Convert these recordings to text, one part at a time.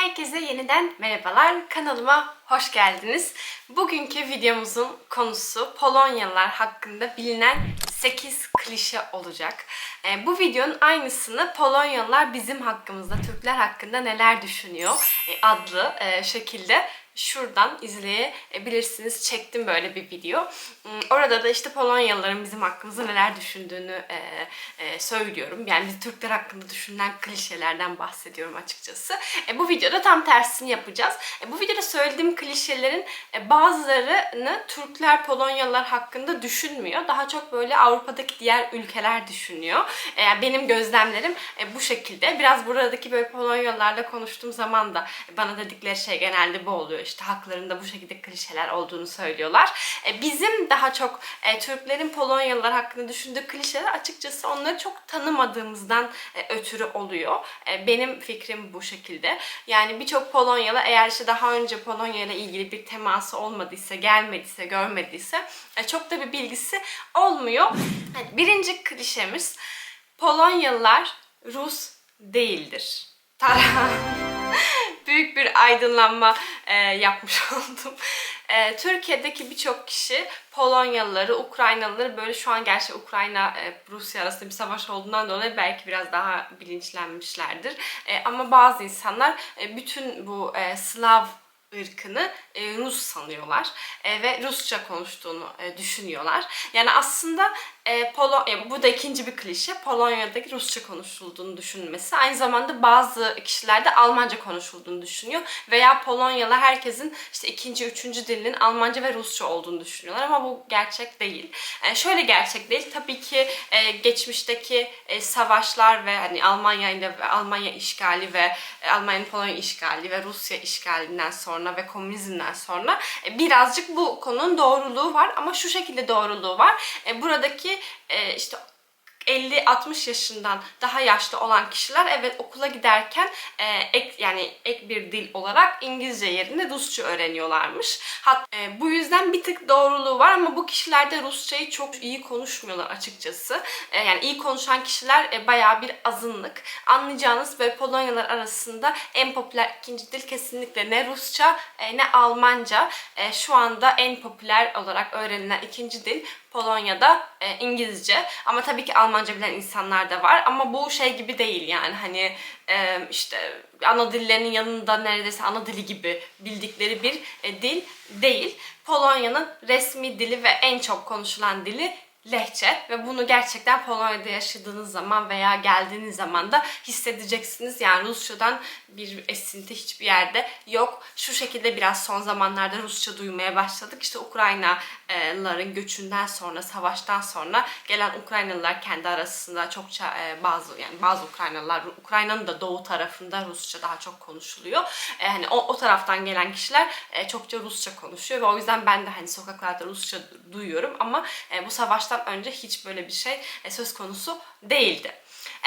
Herkese yeniden merhabalar. Kanalıma hoş geldiniz. Bugünkü videomuzun konusu Polonyalılar hakkında bilinen 8 klişe olacak. Ee, bu videonun aynısını Polonyalılar bizim hakkımızda, Türkler hakkında neler düşünüyor e, adlı e, şekilde şuradan izleyebilirsiniz. Çektim böyle bir video. Hmm, Orada da işte Polonyalıların bizim hakkımızda neler düşündüğünü e, e, söylüyorum. Yani biz Türkler hakkında düşünülen klişelerden bahsediyorum açıkçası. E, bu videoda tam tersini yapacağız. Bu videoda söylediğim klişelerin bazılarını Türkler, Polonyalılar hakkında düşünmüyor. Daha çok böyle Avrupa'daki diğer ülkeler düşünüyor. Benim gözlemlerim bu şekilde. Biraz buradaki böyle Polonyalılarla konuştuğum zaman da bana dedikleri şey genelde bu oluyor. İşte haklarında bu şekilde klişeler olduğunu söylüyorlar. E, bizim daha çok e, Türklerin Polonyalılar hakkında düşündüğü klişeler açıkçası onları çok tanımadığımızdan e, ötürü oluyor. E, benim fikrim bu şekilde. Yani birçok Polonyalı eğer işte daha önce Polonya ile ilgili bir teması olmadıysa, gelmediyse, görmediyse e, çok da bir bilgisi olmuyor. Yani birinci klişemiz Polonyalılar Rus değildir. Tara büyük bir aydınlanma e, yapmış oldum. E, Türkiye'deki birçok kişi Polonyalıları, Ukraynalıları böyle şu an gerçi Ukrayna e, Rusya arasında bir savaş olduğundan dolayı belki biraz daha bilinçlenmişlerdir. E, ama bazı insanlar e, bütün bu e, Slav ırkını e, Rus sanıyorlar e, ve Rusça konuştuğunu e, düşünüyorlar. Yani aslında e, Polo e, bu da ikinci bir klişe. Polonya'daki Rusça konuşulduğunu düşünmesi. Aynı zamanda bazı kişiler de Almanca konuşulduğunu düşünüyor veya Polonyalı herkesin işte ikinci, üçüncü dilinin Almanca ve Rusça olduğunu düşünüyorlar ama bu gerçek değil. E, şöyle gerçek değil. Tabii ki e, geçmişteki e, savaşlar ve hani Almanya ile Almanya işgali ve e, Almanya'nın Polonya işgali ve Rusya işgalinden sonra ve komünizmden sonra e, birazcık bu konunun doğruluğu var ama şu şekilde doğruluğu var. E, buradaki e, işte 50-60 yaşından daha yaşlı olan kişiler evet okula giderken e, ek yani ek bir dil olarak İngilizce yerine Rusça öğreniyorlarmış. Hat, e, bu yüzden bir tık doğruluğu var ama bu kişiler de Rusçayı çok iyi konuşmuyorlar açıkçası. E, yani iyi konuşan kişiler e, bayağı bir azınlık. Anlayacağınız böyle Polonyalar arasında en popüler ikinci dil kesinlikle ne Rusça e, ne Almanca. E, şu anda en popüler olarak öğrenilen ikinci dil Polonya'da e, İngilizce. Ama tabii ki Almanca bilen insanlar da var. Ama bu şey gibi değil yani. Hani e, işte ana dillerinin yanında neredeyse ana dili gibi bildikleri bir e, dil değil. Polonya'nın resmi dili ve en çok konuşulan dili lehçe ve bunu gerçekten Polonya'da yaşadığınız zaman veya geldiğiniz zaman da hissedeceksiniz. Yani Rusçadan bir esinti hiçbir yerde yok. Şu şekilde biraz son zamanlarda Rusça duymaya başladık. İşte Ukraynalıların göçünden sonra, savaştan sonra gelen Ukraynalılar kendi arasında çokça e, bazı yani bazı Ukraynalılar Ukrayna'nın da doğu tarafında Rusça daha çok konuşuluyor. E, hani o, o taraftan gelen kişiler e, çokça Rusça konuşuyor ve o yüzden ben de hani sokaklarda Rusça duyuyorum ama bu savaştan önce hiç böyle bir şey e, söz konusu değildi.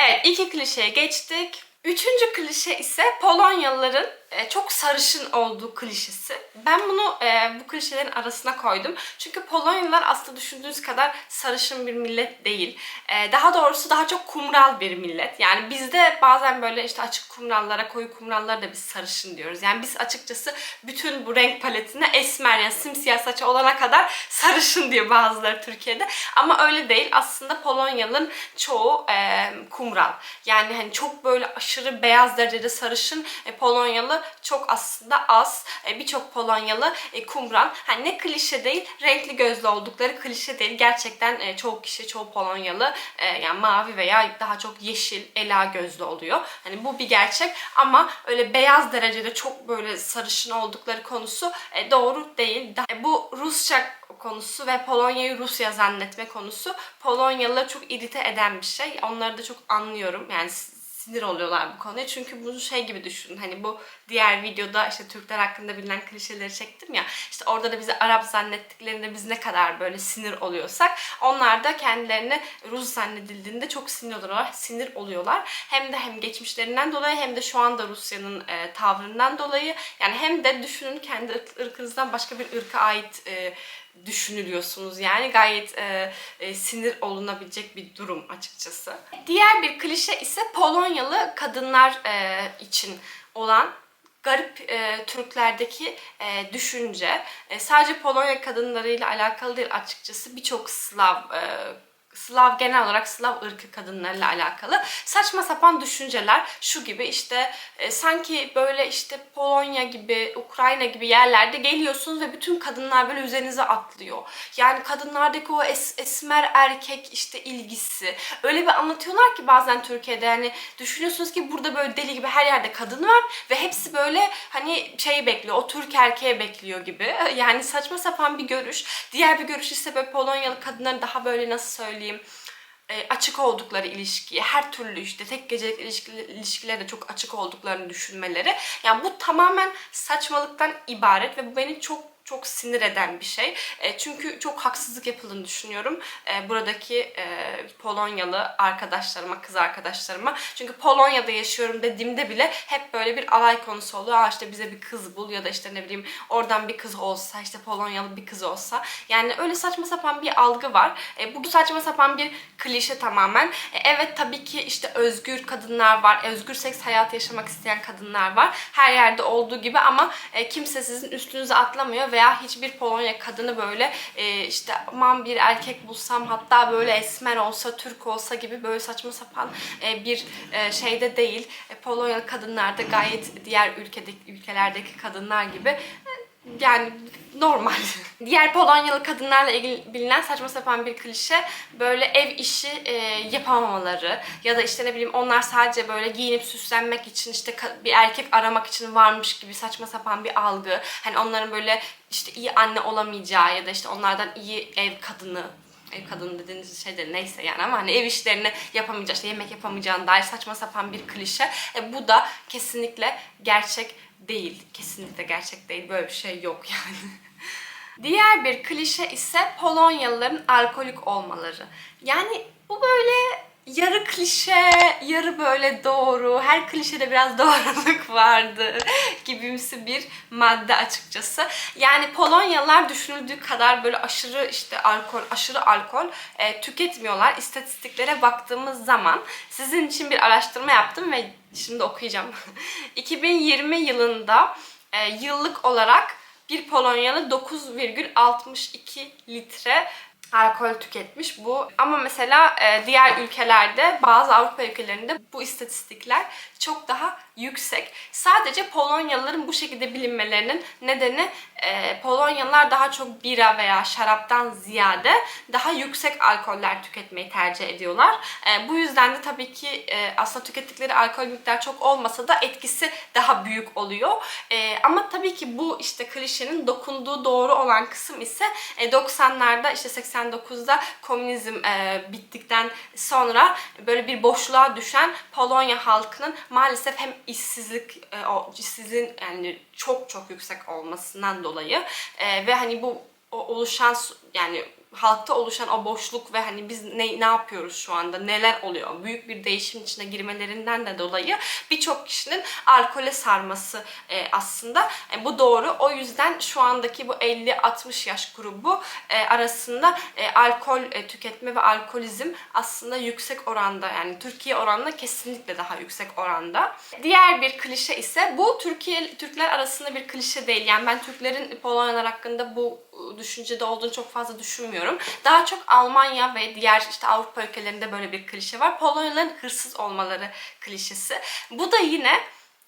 Evet iki klişeye geçtik. Üçüncü klişe ise Polonyalıların e, çok sarışın olduğu klişesi. Ben bunu e, bu klişelerin arasına koydum. Çünkü Polonyalılar aslında düşündüğünüz kadar sarışın bir millet değil. E, daha doğrusu daha çok kumral bir millet. Yani bizde bazen böyle işte açık kumrallara, koyu kumrallara da biz sarışın diyoruz. Yani biz açıkçası bütün bu renk paletine esmer yani simsiyah saçı olana kadar sarışın diyor bazıları Türkiye'de. Ama öyle değil. Aslında Polonyalıların çoğu e, kumral. Yani hani çok böyle aşırı beyaz derecede sarışın e, Polonyalı çok aslında az. E, Birçok Polonyalı e, kumral. Hani ne klişe değil, renkli gözlü oldukları klişe değil. Gerçekten e, çoğu kişi, çoğu Polonyalı yani mavi veya daha çok yeşil, ela gözlü oluyor. Hani bu bir gerçek ama öyle beyaz derecede çok böyle sarışın oldukları konusu doğru değil. Bu Rusça konusu ve Polonya'yı Rusya zannetme konusu Polonyalıları çok irite eden bir şey. Onları da çok anlıyorum. Yani sinir oluyorlar bu konuya. Çünkü bunu şey gibi düşünün. Hani bu diğer videoda işte Türkler hakkında bilinen klişeleri çektim ya. İşte orada da bizi Arap zannettiklerinde biz ne kadar böyle sinir oluyorsak onlar da kendilerini Rus zannedildiğinde çok sinir oluyorlar. Sinir oluyorlar. Hem de hem geçmişlerinden dolayı hem de şu anda Rusya'nın e, tavrından dolayı yani hem de düşünün kendi ırk- ırkınızdan başka bir ırka ait e, düşünülüyorsunuz. Yani gayet e, e, sinir olunabilecek bir durum açıkçası. Diğer bir klişe ise Polonyalı kadınlar e, için olan garip e, Türklerdeki e, düşünce. E, sadece Polonya kadınlarıyla alakalı değil açıkçası birçok Slav e, Slav genel olarak Slav ırkı kadınlarıyla alakalı saçma sapan düşünceler şu gibi işte e, sanki böyle işte Polonya gibi Ukrayna gibi yerlerde geliyorsunuz ve bütün kadınlar böyle üzerinize atlıyor. Yani kadınlardaki o es, esmer erkek işte ilgisi öyle bir anlatıyorlar ki bazen Türkiye'de yani düşünüyorsunuz ki burada böyle deli gibi her yerde kadın var ve hepsi böyle hani şey bekliyor o Türk erkeğe bekliyor gibi. Yani saçma sapan bir görüş. Diğer bir görüş ise böyle Polonyalı kadınların daha böyle nasıl söyleyeyim e, açık oldukları ilişkiye, her türlü işte tek gecelik ilişki, ilişkilere de çok açık olduklarını düşünmeleri. Yani bu tamamen saçmalıktan ibaret ve bu beni çok çok sinir eden bir şey. E, çünkü çok haksızlık yapıldığını düşünüyorum. E, buradaki e, Polonyalı arkadaşlarıma, kız arkadaşlarıma. Çünkü Polonya'da yaşıyorum dediğimde bile hep böyle bir alay konusu oluyor. Aa işte bize bir kız bul ya da işte ne bileyim oradan bir kız olsa, işte Polonyalı bir kız olsa. Yani öyle saçma sapan bir algı var. E, bu saçma sapan bir klişe tamamen. E, evet tabii ki işte özgür kadınlar var. Özgür seks hayatı yaşamak isteyen kadınlar var. Her yerde olduğu gibi ama e, kimse sizin üstünüze atlamıyor veya hiçbir Polonya kadını böyle e, işte aman bir erkek bulsam hatta böyle esmer olsa, Türk olsa gibi böyle saçma sapan e, bir e, şeyde değil. E, Polonyalı kadınlar da gayet diğer ülkedeki ülkelerdeki kadınlar gibi yani normal. Diğer Polonyalı kadınlarla ilgili bilinen saçma sapan bir klişe böyle ev işi e, yapamamaları ya da işte ne bileyim onlar sadece böyle giyinip süslenmek için işte bir erkek aramak için varmış gibi saçma sapan bir algı. Hani onların böyle işte iyi anne olamayacağı ya da işte onlardan iyi ev kadını ev kadını dediğiniz şey de neyse yani ama hani ev işlerini yapamayacağı, işte yemek yapamayacağına dair saçma sapan bir klişe. E, bu da kesinlikle gerçek değil. Kesinlikle gerçek değil. Böyle bir şey yok yani. Diğer bir klişe ise Polonyalıların alkolik olmaları. Yani bu böyle yarı klişe, yarı böyle doğru. Her klişede biraz doğruluk vardır gibimsi bir madde açıkçası. Yani Polonyalılar düşünüldüğü kadar böyle aşırı işte alkol, aşırı alkol e, tüketmiyorlar. İstatistiklere baktığımız zaman sizin için bir araştırma yaptım ve şimdi okuyacağım. 2020 yılında e, yıllık olarak bir Polonyalı 9,62 litre alkol tüketmiş bu. Ama mesela e, diğer ülkelerde, bazı Avrupa ülkelerinde bu istatistikler çok daha yüksek. Sadece Polonyalıların bu şekilde bilinmelerinin nedeni e, Polonyalılar daha çok bira veya şaraptan ziyade daha yüksek alkoller tüketmeyi tercih ediyorlar. E, bu yüzden de tabii ki e, aslında tükettikleri alkol miktarı çok olmasa da etkisi daha büyük oluyor. E, ama tabii ki bu işte klişenin dokunduğu doğru olan kısım ise e, 90'larda işte 89'da komünizm e, bittikten sonra böyle bir boşluğa düşen Polonya halkının maalesef hem işsizlik e, o işsizliğin yani çok çok yüksek olmasından dolayı e, ve hani bu oluşan yani halkta oluşan o boşluk ve hani biz ne, ne yapıyoruz şu anda, neler oluyor, büyük bir değişim içine girmelerinden de dolayı birçok kişinin alkole sarması e, aslında. E, bu doğru. O yüzden şu andaki bu 50-60 yaş grubu e, arasında e, alkol e, tüketme ve alkolizm aslında yüksek oranda yani Türkiye oranında kesinlikle daha yüksek oranda. Diğer bir klişe ise bu Türkiye Türkler arasında bir klişe değil. Yani ben Türklerin Polonyalar hakkında bu ıı, düşüncede olduğunu çok fazla düşünmüyorum. Daha çok Almanya ve diğer işte Avrupa ülkelerinde böyle bir klişe var. Polonyalıların hırsız olmaları klişesi. Bu da yine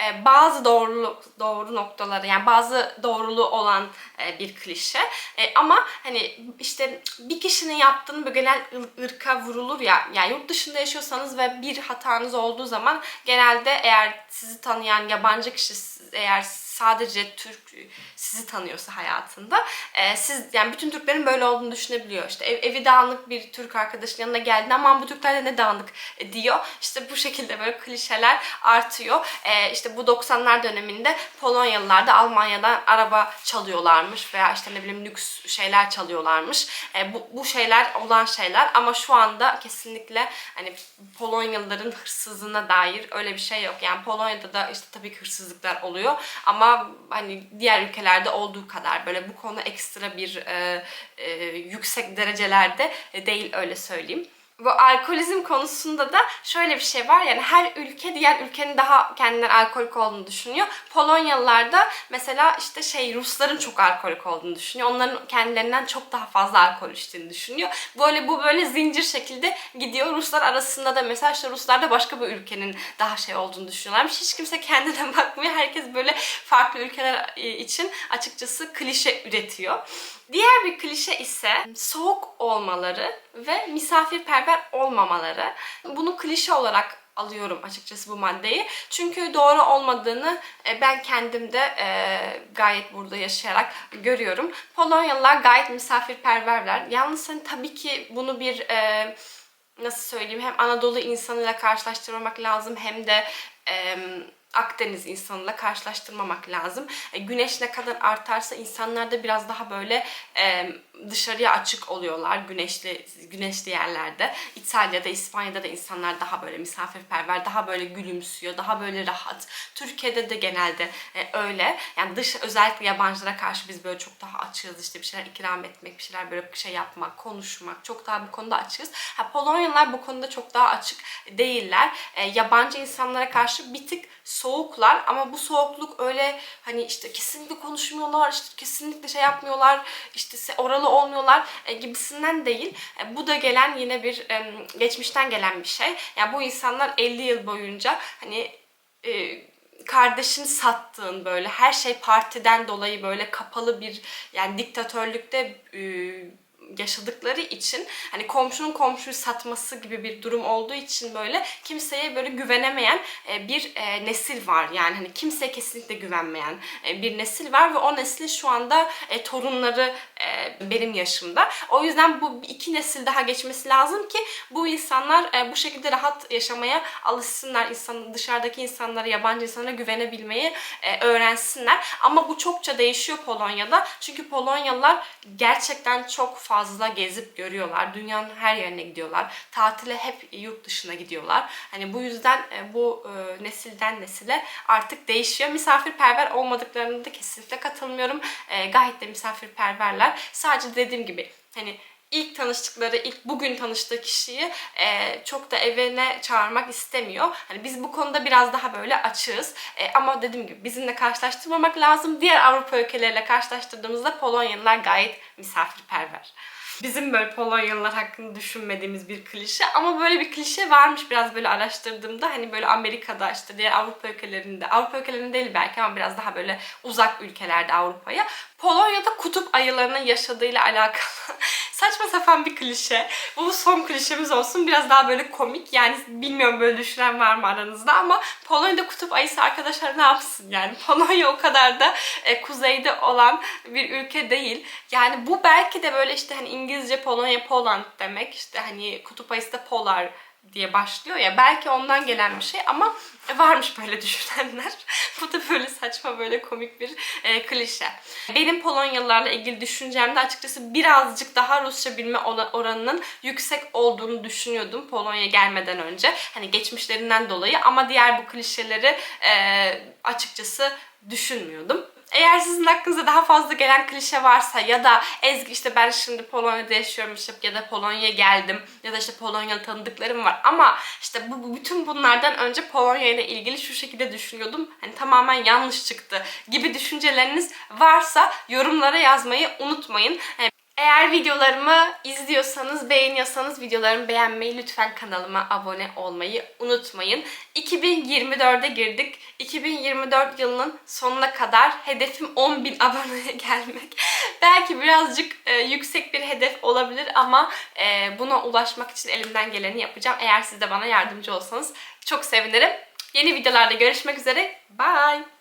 e, bazı doğru doğru noktaları yani bazı doğruluğu olan e, bir klişe. E, ama hani işte bir kişinin yaptığını böyle genel ır- ırka vurulur ya. Yani yurt dışında yaşıyorsanız ve bir hatanız olduğu zaman genelde eğer sizi tanıyan yabancı kişi eğer sadece Türk sizi tanıyorsa hayatında e, siz yani bütün Türklerin böyle olduğunu düşünebiliyor. İşte ev, evi dağınık bir Türk arkadaşın yanına geldi aman bu Türkler de ne dağınık e, diyor. İşte bu şekilde böyle klişeler artıyor. E, işte bu 90'lar döneminde Polonyalılar da Almanya'dan araba çalıyorlarmış veya işte ne bileyim lüks şeyler çalıyorlarmış. E, bu, bu şeyler olan şeyler ama şu anda kesinlikle hani Polonyalıların hırsızlığına dair öyle bir şey yok. Yani Polonya'da da işte tabii ki hırsızlıklar oluyor ama hani diğer ülkelerde olduğu kadar böyle bu konu ekstra bir e, e, yüksek derecelerde değil öyle söyleyeyim. Bu alkolizm konusunda da şöyle bir şey var. Yani her ülke diğer ülkenin daha kendinden alkolik olduğunu düşünüyor. Polonyalılar da mesela işte şey Rusların çok alkolik olduğunu düşünüyor. Onların kendilerinden çok daha fazla alkol içtiğini düşünüyor. Böyle bu böyle zincir şekilde gidiyor. Ruslar arasında da mesela işte Ruslar da başka bir ülkenin daha şey olduğunu düşünüyorlarmış. Hiç kimse kendine bakmıyor. Herkes böyle farklı ülkeler e, için açıkçası klişe üretiyor. Diğer bir klişe ise soğuk olmaları ve misafirperver olmamaları. Bunu klişe olarak alıyorum açıkçası bu maddeyi. Çünkü doğru olmadığını e, ben kendim de e, gayet burada yaşayarak görüyorum. Polonyalılar gayet misafirperverler. Yalnız hani tabii ki bunu bir e, nasıl söyleyeyim hem Anadolu insanıyla karşılaştırmamak lazım hem de Akdeniz insanıyla karşılaştırmamak lazım. E, güneş ne kadar artarsa insanlar da biraz daha böyle e, dışarıya açık oluyorlar güneşli güneşli yerlerde. İtalya'da, İspanya'da da insanlar daha böyle misafirperver, daha böyle gülümsüyor, daha böyle rahat. Türkiye'de de genelde e, öyle. Yani dış özellikle yabancılara karşı biz böyle çok daha açığız. İşte bir şeyler ikram etmek, bir şeyler böyle bir şey yapmak, konuşmak çok daha bu konuda açığız. Ha, Polonyalılar bu konuda çok daha açık değiller. E, yabancı insanlara karşı bir tık soğuklar ama bu soğukluk öyle hani işte kesinlikle konuşmuyorlar, işte kesinlikle şey yapmıyorlar, işte oralı olmuyorlar e, gibisinden değil. E, bu da gelen yine bir geçmişten gelen bir şey. Yani bu insanlar 50 yıl boyunca hani e, kardeşini sattığın böyle her şey partiden dolayı böyle kapalı bir yani diktatörlükte yaşadıkları için hani komşunun komşuyu satması gibi bir durum olduğu için böyle kimseye böyle güvenemeyen e, bir e, nesil var. Yani hani kimseye kesinlikle güvenmeyen e, bir nesil var ve o neslin şu anda torunları benim yaşımda. O yüzden bu iki nesil daha geçmesi lazım ki bu insanlar bu şekilde rahat yaşamaya alışsınlar. İnsan, dışarıdaki insanlara, yabancı insanlara güvenebilmeyi öğrensinler. Ama bu çokça değişiyor Polonya'da. Çünkü Polonyalılar gerçekten çok fazla gezip görüyorlar. Dünyanın her yerine gidiyorlar. Tatile hep yurt dışına gidiyorlar. Hani bu yüzden e, bu e, nesilden nesile artık değişiyor. Misafirperver olmadıklarını da kesinlikle katılmıyorum. E, gayet de misafirperverler. Sadece dediğim gibi hani ilk tanıştıkları, ilk bugün tanıştığı kişiyi e, çok da evine çağırmak istemiyor. Hani biz bu konuda biraz daha böyle açığız. E, ama dediğim gibi bizimle karşılaştırmamak lazım. Diğer Avrupa ülkeleriyle karşılaştırdığımızda Polonyalılar gayet misafirperver. Bizim böyle Polonyalılar hakkında düşünmediğimiz bir klişe ama böyle bir klişe varmış biraz böyle araştırdığımda hani böyle Amerika'da işte diğer Avrupa ülkelerinde Avrupa ülkelerinde değil belki ama biraz daha böyle uzak ülkelerde Avrupa'ya Polonya'da kutup ayılarının yaşadığıyla alakalı saçma sapan bir klişe. Bu son klişemiz olsun. Biraz daha böyle komik. Yani bilmiyorum böyle düşünen var mı aranızda ama Polonya'da kutup ayısı arkadaşlar ne yapsın yani? Polonya o kadar da e, kuzeyde olan bir ülke değil. Yani bu belki de böyle işte hani İngilizce Polonya Poland demek. işte hani kutup ayısı da polar diye başlıyor ya belki ondan gelen bir şey ama varmış böyle düşünenler. Bu da böyle saçma böyle komik bir e, klişe. Benim Polonyalılarla ilgili düşüncemde açıkçası birazcık daha Rusça bilme ora- oranının yüksek olduğunu düşünüyordum Polonya gelmeden önce. Hani geçmişlerinden dolayı ama diğer bu klişeleri e, açıkçası düşünmüyordum. Eğer sizin hakkınızda daha fazla gelen klişe varsa ya da Ezgi işte ben şimdi Polonya'da yaşıyorum işte ya da Polonya'ya geldim ya da işte Polonyalı tanıdıklarım var ama işte bu, bu- bütün bunlardan önce Polonya ile ilgili şu şekilde düşünüyordum. Hani tamamen yanlış çıktı gibi düşünceleriniz varsa yorumlara yazmayı unutmayın. Hani eğer videolarımı izliyorsanız, beğeniyorsanız videolarımı beğenmeyi, lütfen kanalıma abone olmayı unutmayın. 2024'e girdik. 2024 yılının sonuna kadar hedefim 10.000 aboneye gelmek. Belki birazcık e, yüksek bir hedef olabilir ama e, buna ulaşmak için elimden geleni yapacağım. Eğer siz de bana yardımcı olsanız çok sevinirim. Yeni videolarda görüşmek üzere. Bye.